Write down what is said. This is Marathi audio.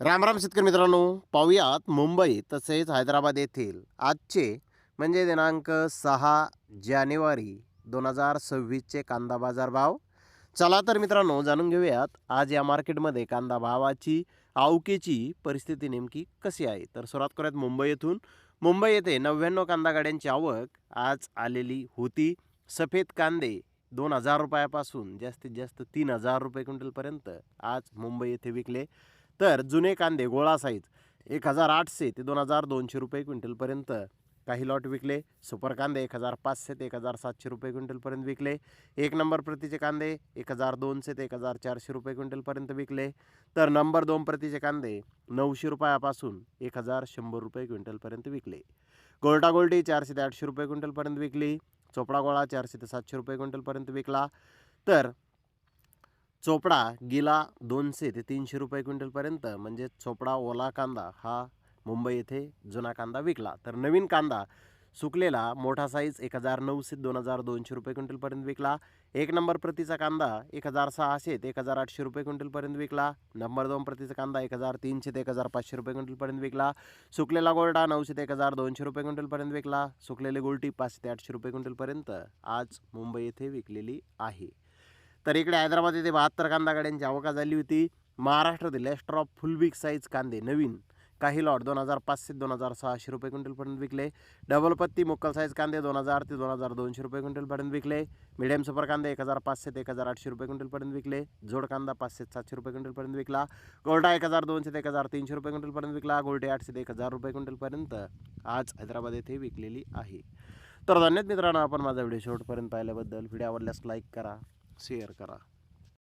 रामराम शेतकरी मित्रांनो पाहुयात मुंबई तसेच हैदराबाद येथील आजचे म्हणजे दिनांक सहा जानेवारी दोन हजार सव्वीसचे कांदा बाजार भाव. चला तर मित्रांनो जाणून घेऊयात आज या मार्केटमध्ये कांदा भावाची आवकेची परिस्थिती नेमकी कशी आहे? तर सुरुवात करूयात मुंबई येथून. मुंबई येथे नव्याण्णव कांदा गाड्यांची आवक आज आलेली होती. सफेद कांदे दोन हजार रुपयापासून जास्तीत जास्त तीन हजार रुपये क्विंटलपर्यंत आज मुंबई येथे विकले. तर जुने कांदे गोळा साईज एक हजार आठशे ते दोन हजार दोनशे रुपये क्विंटलपर्यंत. काही लॉट विकले सुपर कांदे एक हजार पाचशे ते एक हजार सातशे रुपये क्विंटलपर्यंत विकले. एक नंबर प्रतीचे कांदे एक हजार दोनशे ते एक हजार चारशे रुपये क्विंटलपर्यंत विकले. तर नंबर दोन प्रतीचे कांदे नऊशे रुपयापासून एक हजार शंभर रुपये क्विंटलपर्यंत विकले. गोल्टा गोल्टी चारशे ते आठशे रुपये क्विंटलपर्यंत विकली. चोपडा गोळा चारशे ते सातशे रुपये क्विंटलपर्यंत विकला. तर चोपडा गेला दोनशे ते तीनशे रुपये क्विंटलपर्यंत. म्हणजे चोपडा ओला कांदा हा मुंबई येथे जुना कांदा विकला. तर नवीन कांदा सुकलेला मोठा साईज एक हजार नऊशे दोन हजार दोनशे रुपये क्विंटलपर्यंत विकला. एक नंबर प्रतीचा कांदा एक हजार सहाशे ते एक हजार आठशे रुपये क्विंटलपर्यंत विकला. नंबर दोन प्रतीचा कांदा एक हजार तीनशे ते एक हजार पाचशे रुपये क्विंटलपर्यंत विकला. सुकलेला गोल्डा नऊशे ते एक हजार दोनशे रुपये क्विंटलपर्यंत विकला. सुकलेली गोल्टी पाचशे ते आठशे रुपये क्विंटलपर्यंत आज मुंबई येथे विकलेली आहे. तर इकडे हैदराबाद येथे बहात्तर कांदा गाड्यांची आवका झाली होती. महाराष्ट्रातील एस्ट्रॉप फुल बिग साईज कांदे नवीन. काही लॉट दोन हजार पाचशे दोन हजार सहाशे रुपये क्विंटलपर्यंत विकले. डबल पत्ती मुक्कल साईज कांदे दोन हजार ते दोन हजार दोनशे रुपये क्विंटलपर्यंत विकले. मिडियम सुपर कांदे एक हजार पाचशे ते एक हजार आठशे रुपये क्विंटलपर्यंत विकले. जोड कांदा पाचशे सातशे रुपये क्विंटलपर्यंत विकला. गोल्डा एक हजार दोनशे ते एक हजार तीनशे रुपये क्विंटलपर्यंत विकला. गोल्डे आठशे ते एक हजार रुपये क्विंटलपर्यंत आज हैदराबाद येथे विकलेली आहे. तर धन्यवाद मित्रांनो आपण माझा व्हिडिओ शेवटपर्यंत पाहिल्याबद्दल. व्हिडिओ आवडल्यास लाईक करा. शेअर करा